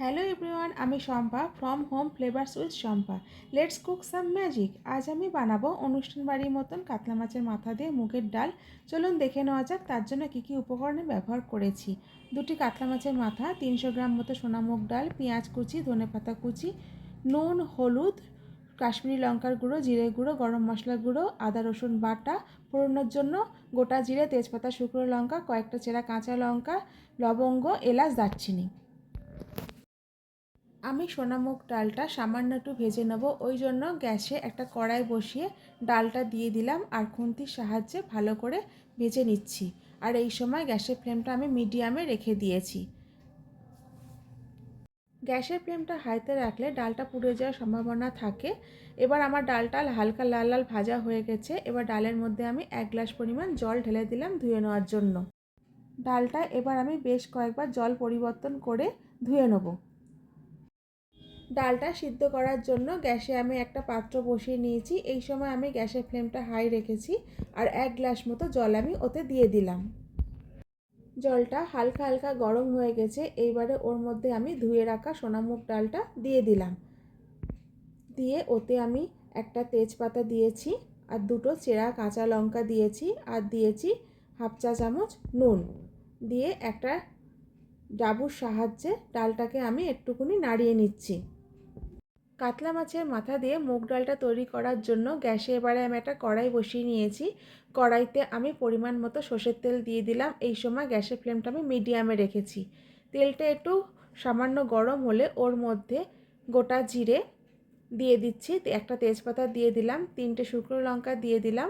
Hello everyone আমি Shampa from home flavours with Shampa. Let's cook some magic আজ আমি বানাবো অনুষ্ঠান বাড়ির মতন কাতলা মাছের মাথা দিয়ে মুগের ডাল। চলুন দেখে নেওয়া যাক তার জন্য কী কী উপকরণে ব্যবহার করেছি। দুটি কাতলা মাছের মাথা, তিনশো গ্রাম মতো সোনা মুগ ডাল, পেঁয়াজ কুচি ধনেপাতা কুচি, নুন, হলুদ, কাশ্মীরি লঙ্কার গুঁড়ো, জিরে গুঁড়ো, গরম মশলা গুঁড়ো, আদা, রসুন বাটা, ফোড়নোর জন্য গোটা জিরে, তেজপাতা, শুকনো লঙ্কা, কয়েকটা চেরা কাঁচা লঙ্কা, লবঙ্গ, এলাচ, দারচিনি। আমি সোনামুখ ডালটা সামান্য একটু ভেজে নেব। ওই জন্য গ্যাসে একটা কড়াই বসিয়ে ডালটা দিয়ে দিলাম আর খুন্তির সাহায্যে ভালো করে ভেজে নিচ্ছি। আর এই সময় গ্যাসের ফ্লেমটা আমি মিডিয়ামে রেখে দিয়েছি। গ্যাসের ফ্লেমটা হাইতে রাখলে ডালটা পুড়ে যাওয়ার সম্ভাবনা থাকে। এবার আমার ডালটা হালকা লাল লাল ভাজা হয়ে গেছে। এবার ডালের মধ্যে আমি এক গ্লাস পরিমাণ জল ঢেলে দিলাম ধুয়ে নেওয়ার জন্য। ডালটা এবার আমি বেশ কয়েকবার জল পরিবর্তন করে ধুয়ে নেব। ডালটা সিদ্ধ করার জন্য গ্যাসে আমি একটা পাত্র বসিয়ে নিয়েছি। এই সময় আমি গ্যাসের ফ্লেমটা হাই রেখেছি আর এক গ্লাস মতো জল আমি ওতে দিয়ে দিলাম। জলটা হালকা হালকা গরম হয়ে গেছে, এইবারে ওর মধ্যে আমি ধুয়ে রাখা সোনামুখ ডালটা দিয়ে দিলাম। দিয়ে ওতে আমি একটা তেজপাতা দিয়েছি আর দুটো চেরা কাঁচা লঙ্কা দিয়েছি আর দিয়েছি হাফ চা চামচ নুন। দিয়ে একটা ডাবুর সাহায্যে ডালটাকে আমি একটুকুনি নাড়িয়ে নিচ্ছি। কাতলা মাছের মাথা দিয়ে মুগ ডালটা তৈরি করার জন্য গ্যাসে এবারে আমি একটা কড়াই বসিয়ে নিয়েছি। কড়াইতে আমি পরিমাণ মতো সর্ষের তেল দিয়ে দিলাম। এই সময় গ্যাসের ফ্লেমটা আমি মিডিয়ামে রেখেছি। তেলটা একটু সামান্য গরম হলে ওর মধ্যে গোটা জিরে দিয়ে দিচ্ছি। একটা তেজপাতা দিয়ে দিলাম, তিনটে শুকনো লঙ্কা দিয়ে দিলাম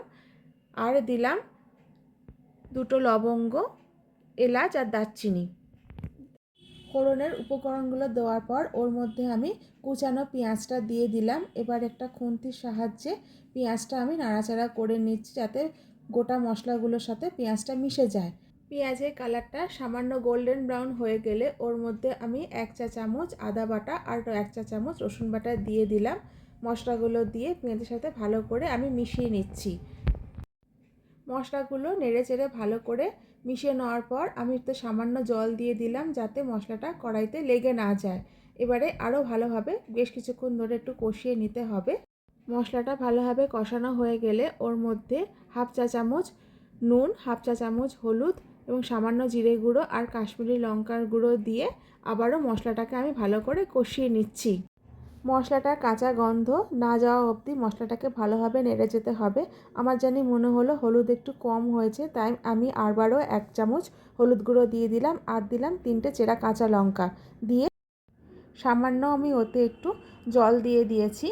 আর দিলাম দুটো লবঙ্গ, এলাচ আর দারচিনি। ফোড়নের উপকরণগুলো দেওয়ার পর ওর মধ্যে আমি কুচানো পেঁয়াজটা দিয়ে দিলাম। এবার একটা খুন্তির সাহায্যে পেঁয়াজটা আমি নাড়াচাড়া করে নিচ্ছি যাতে গোটা মশলাগুলোর সাথে পেঁয়াজটা মিশে যায়। পেঁয়াজের কালারটা সামান্য গোল্ডেন ব্রাউন হয়ে গেলে ওর মধ্যে আমি এক চা চামচ আদা বাটা আর এক চা চামচ রসুন বাটা দিয়ে দিলাম। মশলাগুলো দিয়ে পেঁয়াজের সাথে ভালো করে আমি মিশিয়ে নিচ্ছি। মশলাগুলো নেড়ে চেড়ে ভালো করে মিশিয়ে নেওয়ার পর আমি একটু সামান্য জল দিয়ে দিলাম যাতে মশলাটা কড়াইতে লেগে না যায়। এবারে আরও ভালোভাবে বেশ কিছুক্ষণ ধরে একটু কষিয়ে নিতে হবে। মশলাটা ভালোভাবে কষানো হয়ে গেলে ওর মধ্যে হাফ চা চামচ নুন, হাফ চা চামচ হলুদ এবং সামান্য জিরে গুঁড়ো আর কাশ্মীরি লঙ্কার গুঁড়ো দিয়ে আবারও মশলাটাকে আমি ভালো করে কষিয়ে নিচ্ছি। মশলাটার কাঁচা গন্ধ না যাওয়া অবধি মশলাটাকে ভালোভাবে নেড়ে যেতে হবে। আমার জানি মনে হলো হলুদ একটু কম হয়েছে, তাই আমি আরবারও এক চামচ হলুদ গুঁড়ো দিয়ে দিলাম আর দিলাম তিনটে চেরা কাঁচা লঙ্কা। দিয়ে সামান্য আমি ওতে একটু জল দিয়ে দিয়েছি।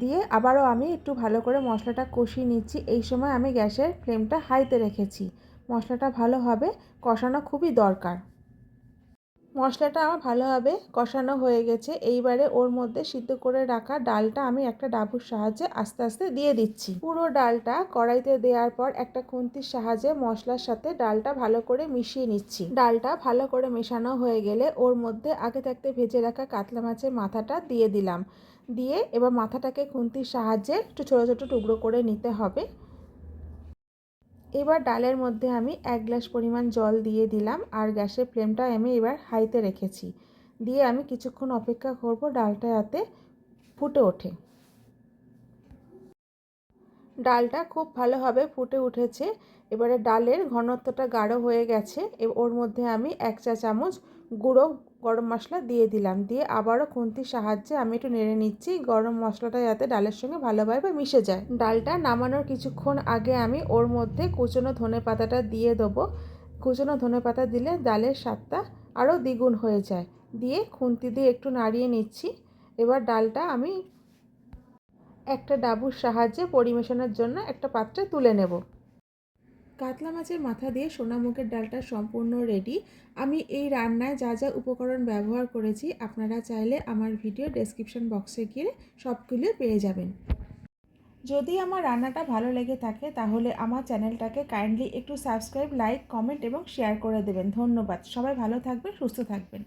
দিয়ে আবারও আমি একটু ভালো করে মশলাটা কষিয়ে নিচ্ছি। এই সময় আমি গ্যাসের ফ্লেমটা হাইতে রেখেছি। মশলাটা ভালোভাবে কষানো খুবই দরকার। মশলাটা আমার ভালোভাবে কষানো হয়ে গেছে। এইবারে ওর মধ্যে সিদ্ধ করে রাখা ডালটা আমি একটা ডাবুর সাহায্যে আস্তে আস্তে দিয়ে দিচ্ছি। পুরো ডালটা কড়াইতে দেওয়ার পর একটা খুন্তির সাহায্যে মশলার সাথে ডালটা ভালো করে মিশিয়ে নিচ্ছি। ডালটা ভালো করে মেশানো হয়ে গেলে ওর মধ্যে আগে থাকতে ভেজে রাখা কাতলা মাছের মাথাটা দিয়ে দিলাম। দিয়ে এবার মাথাটাকে খুন্তির সাহায্যে একটু ছোটো ছোটো টুকরো করে নিতে হবে। এবার ডালের মধ্যে আমি এক গ্লাস পরিমাণ জল দিয়ে দিলাম আর গ্যাসের ফ্লেমটা আমি এবার হাইতে রেখেছি। দিয়ে আমি কিছুক্ষণ অপেক্ষা করব ডালটা যাতে ফুটে ওঠে। ডালটা খুব ভালোভাবে ফুটে উঠেছে। এবারে ডালের ঘনত্বটা গাঢ় হয়ে গেছে। ওর মধ্যে আমি এক চা চামচ গুঁড়ো গরম মশলা দিয়ে দিলাম। দিয়ে আবারও খুন্তির সাহায্যে আমি একটু নেড়ে নিচ্ছি। গরম মশলাটা যাতে ডালের সঙ্গে ভালোভাবে মিশে যায়। ডালটা নামানোর কিছুক্ষণ আগে আমি ওর মধ্যে কুচনো ধনে পাতাটা দিয়ে দেবো। কুচনো ধনে পাতা দিলে ডালের স্বাদটা আরও দ্বিগুণ হয়ে যায়। দিয়ে খুন্তি দিয়ে একটু নাড়িয়ে নিচ্ছি। এবার ডালটা আমি একটা ডাবুর সাহায্যে পরিবেশনের জন্য একটা পাত্রে তুলে নেব। কাতলা মাছের মাথা দিয়ে সোনামুখের ডালটা সম্পূর্ণ রেডি আমি এই রান্নায় যা যা উপকরণ ব্যবহার করেছি, আপনারা চাইলে আমার ভিডিও ডেসক্রিপশন বক্সে গিয়ে সবগুলো পেয়ে যাবেন। যদি আমার রান্নাটা ভালো লেগে থাকে, তাহলে আমার চ্যানেলটাকে কাইন্ডলি একটু সাবস্ক্রাইব লাইক কমেন্ট এবং শেয়ার করে দেবেন। ধন্যবাদ। সবাই ভালো থাকবেন, সুস্থ থাকবেন।